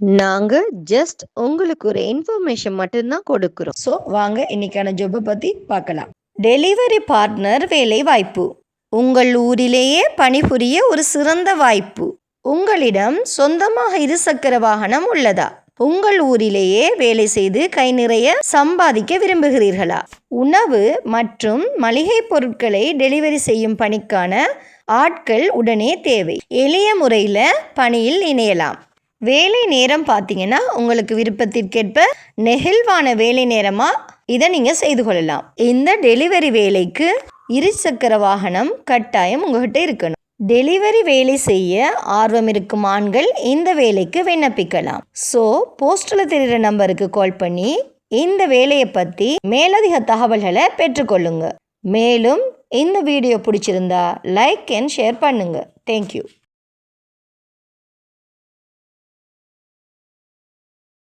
நாங்க ஜஸ்ட் உங்களுக்கு ஒரு இன்ஃபர்மேஷன் மட்டும்தான் கொடுக்குறோம். ஸோ வாங்க இன்னைக்கான ஜாப்பை பத்தி பார்க்கலாம். டெலிவரி பார்ட்னர் வேலை வாய்ப்பு உங்கள் ஊரிலேயே பணிபுரிய ஒரு சிறந்த வாய்ப்பு. உங்களிடம் சொந்தமாக இருசக்கர வாகனம் உள்ளதா? உங்கள் ஊரிலேயே வேலை செய்து கை நிறைய சம்பாதிக்க விரும்புகிறீர்களா? உணவு மற்றும் மளிகை பொருட்களை டெலிவரி செய்யும் பணிக்கான ஆட்கள் உடனே தேவை. எளிய முறையில் பணியில் இணையலாம். வேலை நேரம் பார்த்தீங்கன்னா உங்களுக்கு விருப்பத்திற்கேற்ப நெகிழ்வான வேலை நேரமாக இதை நீங்கள் செய்து கொள்ளலாம். இந்த டெலிவரி வேலைக்கு இருசக்கர வாகனம் கட்டாயம் உங்ககிட்ட இருக்கணும். டெலிவரி வேலை செய்ய ஆர்வம் இருக்கும் ஆண்கள் இந்த வேலைக்கு விண்ணப்பிக்கலாம். ஸோ போஸ்டில் தெரிகிற நம்பருக்கு கால் பண்ணி இந்த வேலையை பற்றி மேலதிக தகவல்களை பெற்றுக்கொள்ளுங்க. மேலும் இந்த வீடியோ பிடிச்சிருந்தா லைக் அண்ட் ஷேர் பண்ணுங்கள் தேங்க்யூ